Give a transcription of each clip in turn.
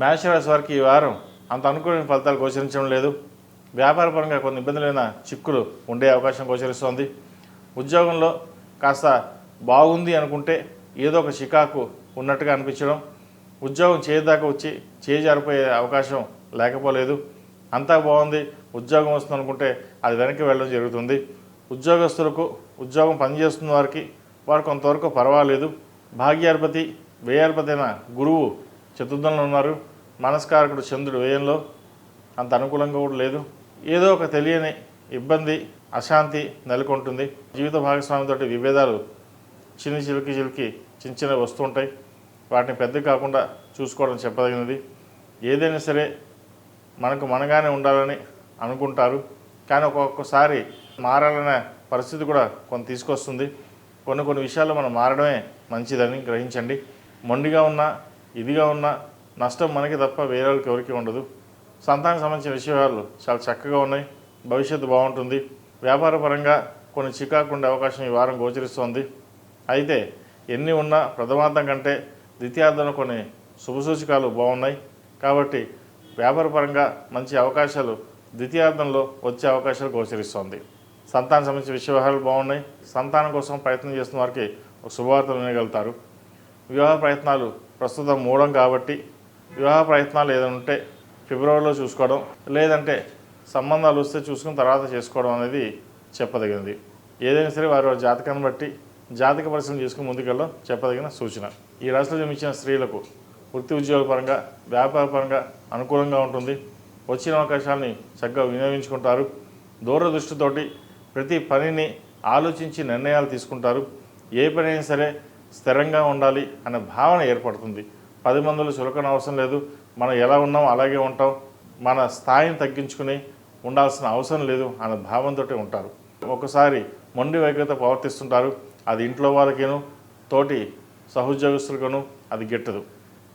మేషరాశి వారికి ఈ వారం అంత అనుకూలమైన ఫలితాలు గోచరించడం లేదు. వ్యాపారపరంగా కొన్ని ఇబ్బందులైన చిక్కులు ఉండే అవకాశం గోచరిస్తోంది. ఉద్యోగంలో కాస్త బాగుంది అనుకుంటే ఏదో ఒక చికాకు ఉన్నట్టుగా అనిపించడం ఉద్యోగం చేయదాకా వచ్చి చేజారిపోయే అవకాశం లేకపోలేదు. అంతా బాగుంది ఉద్యోగం వస్తుంది అనుకుంటే అది వెనక్కి వెళ్ళడం జరుగుతుంది. ఉద్యోగస్తులకు ఉద్యోగం పనిచేస్తున్న వారికి వారు కొంతవరకు పర్వాలేదు. భాగ్యాధిపతి వ్యయాధిపతి అయిన గురువు చతుర్థంలో ఉన్నారు. మనస్కారకుడు చంద్రుడు వ్యయంలో అంత అనుకూలంగా కూడా లేదు. ఏదో ఒక తెలియని ఇబ్బంది అశాంతి నెలకొంటుంది. జీవిత భాగస్వామితోటి విభేదాలు చిన్న చిలికి చిలికి చిన్న చిన్నవి వస్తుంటాయి వాటిని పెద్ద కాకుండా చూసుకోవడం చెప్పదగినది. ఏదైనా సరే మనకు మనగానే ఉండాలని అనుకుంటారు. కానీ ఒక్కొక్కసారి మారాలనే పరిస్థితి కూడా కొంత తీసుకొస్తుంది. కొన్ని కొన్ని విషయాలు మనం మారడమే మంచిదని గ్రహించండి. మొండిగా ఉన్నా ఇదిగా ఉన్న నష్టం మనకి తప్ప వేరే వాళ్ళకి ఎవరికి ఉండదు. సంతానికి సంబంధించిన విషయాలు చాలా చక్కగా ఉన్నాయి. భవిష్యత్తు బాగుంటుంది. వ్యాపారపరంగా కొన్ని చికాకుండే అవకాశం ఈ వారం గోచరిస్తోంది. అయితే ఎన్ని ఉన్నా ప్రథమార్థం కంటే ద్వితీయార్థంలో కొన్ని శుభసూచకాలు బాగున్నాయి. కాబట్టి వ్యాపారపరంగా మంచి అవకాశాలు ద్వితీయార్థంలో వచ్చే అవకాశాలు గోచరిస్తోంది. సంతానం సంబంధించిన విషయ బాగున్నాయి. సంతానం కోసం ప్రయత్నం చేస్తున్న వారికి ఒక శుభవార్తలు వినగలుగుతారు. వివాహ ప్రయత్నాలు ప్రస్తుతం మూడం కాబట్టి వివాహ ప్రయత్నాలు ఏదైనా ఉంటే ఫిబ్రవరిలో చూసుకోవడం లేదంటే సంబంధాలు వస్తే చూసుకుని తర్వాత చేసుకోవడం అనేది చెప్పదగినది. ఏదైనా సరే వారి వారి జాతకాన్ని బట్టి జాతక పరిశ్రమ చేసుకుని ముందుకెళ్ళడం చెప్పదగిన సూచన. ఈ రాశిలో జన్మించిన స్త్రీలకు వృత్తి ఉద్యోగ పరంగా వ్యాపార పరంగా అనుకూలంగా ఉంటుంది. వచ్చిన అవకాశాలని చక్కగా వినియోగించుకుంటారు. దూరదృష్టితోటి ప్రతి పనిని ఆలోచించి నిర్ణయాలు తీసుకుంటారు. ఏ పని అయినా సరే స్థిరంగా ఉండాలి అనే భావన ఏర్పడుతుంది. పది మందులు చులకన అవసరం లేదు. మనం ఎలా ఉన్నాం అలాగే ఉంటాం. మన స్థాయిని తగ్గించుకుని ఉండాల్సిన అవసరం లేదు అనే భావంతో ఉంటారు. ఒకసారి మొండి వైఖరితో ప్రవర్తిస్తుంటారు. అది ఇంట్లో వాళ్ళకేను తోటి సహోద్యోగస్తులకును అది గిట్టదు.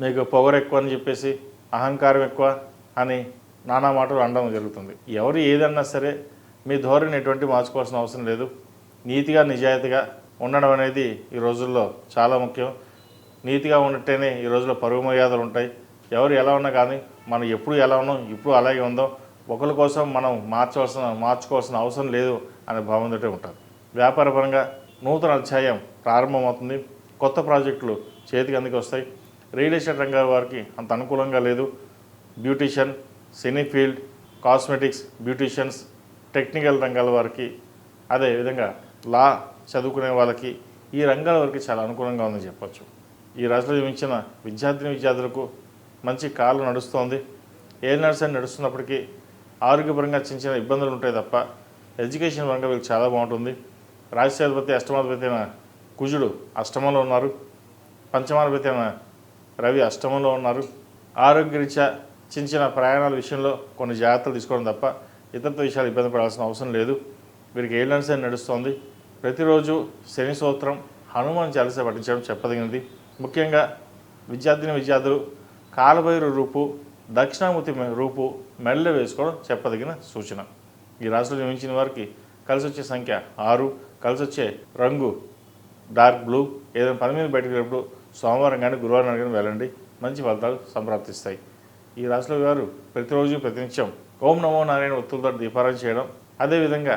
మీకు పొగరు ఎక్కువ అని చెప్పేసి అహంకారం ఎక్కువ అని నానా మాటలు అనడం జరుగుతుంది. ఎవరు ఏదన్నా సరే మీ ధోరణి ఎటువంటి మార్చుకోవాల్సిన అవసరం లేదు. నీతిగా నిజాయితీగా ఉండడం అనేది ఈ రోజుల్లో చాలా ముఖ్యం. నీతిగా ఉన్నట్టేనే ఈ రోజుల్లో పరుగు మర్యాదలు ఉంటాయి. ఎవరు ఎలా ఉన్నా కానీ మనం ఎప్పుడు ఎలా ఉన్నాం ఇప్పుడు అలాగే ఉందాం. ఒకరి కోసం మనం మార్చవలసిన మార్చుకోవాల్సిన అవసరం లేదు అనే భావంతో ఉంటారు. వ్యాపారపరంగా నూతన అధ్యాయం ప్రారంభమవుతుంది. కొత్త ప్రాజెక్టులు చేతికి అందుకు వస్తాయి. రియల్ ఎస్టేట్ రంగాల వారికి అంత అనుకూలంగా లేదు. Beautician cine field cosmetics beauticians technical రంగాల వారికి అదేవిధంగా లా చదువుకునే వాళ్ళకి ఈ రంగాల వరకు చాలా అనుకూలంగా ఉందని చెప్పచ్చు. ఈ రాశిలో జీవించిన విద్యార్థిని విద్యార్థులకు మంచి కాలం నడుస్తోంది. ఏ అని నడుస్తున్నప్పటికీ ఆరోగ్యపరంగా చిన్న చిన్న ఇబ్బందులు ఉంటాయి తప్ప ఎడ్యుకేషన్ పరంగా వీళ్ళకి చాలా బాగుంటుంది. రాజ్యాధిపతి అష్టమాధిపతి అయిన కుజుడు అష్టమంలో ఉన్నారు. పంచమాధిపతి అయిన రవి అష్టమంలో ఉన్నారు. ఆరోగ్యరీత్యా చిన్న చిన్న ప్రయాణాల విషయంలో కొన్ని జాగ్రత్తలు తీసుకోవడం తప్ప ఇతరత్వ విషయాలు ఇబ్బంది పడాల్సిన అవసరం లేదు. వీరికి ఏ అని నడుస్తోంది. ప్రతిరోజు శని సూత్రం హనుమాన్ చాలీస పఠించడం చెప్పదగినది. ముఖ్యంగా విద్యార్థిని విద్యార్థులు కాలభైరు రూపు దక్షిణామూర్తి రూపు మెల్ల వేసుకోవడం చెప్పదగిన సూచన. ఈ రాశిలో జన్మించిన వారికి కలిసి వచ్చే సంఖ్య ఆరు కలిసి వచ్చే రంగు డార్క్ బ్లూ ఏదైనా పని మీద బయటకు వెళ్ళినప్పుడు సోమవారం కానీ గురువారం కానీ వెళ్ళండి మంచి ఫలితాలు సంప్రాప్తిస్తాయి. ఈ రాశిలో వారు ప్రతిరోజు ప్రతినిత్యం ఓం నమో నారాయణ ఒత్తులతో దీపారాధన చేయడం అదేవిధంగా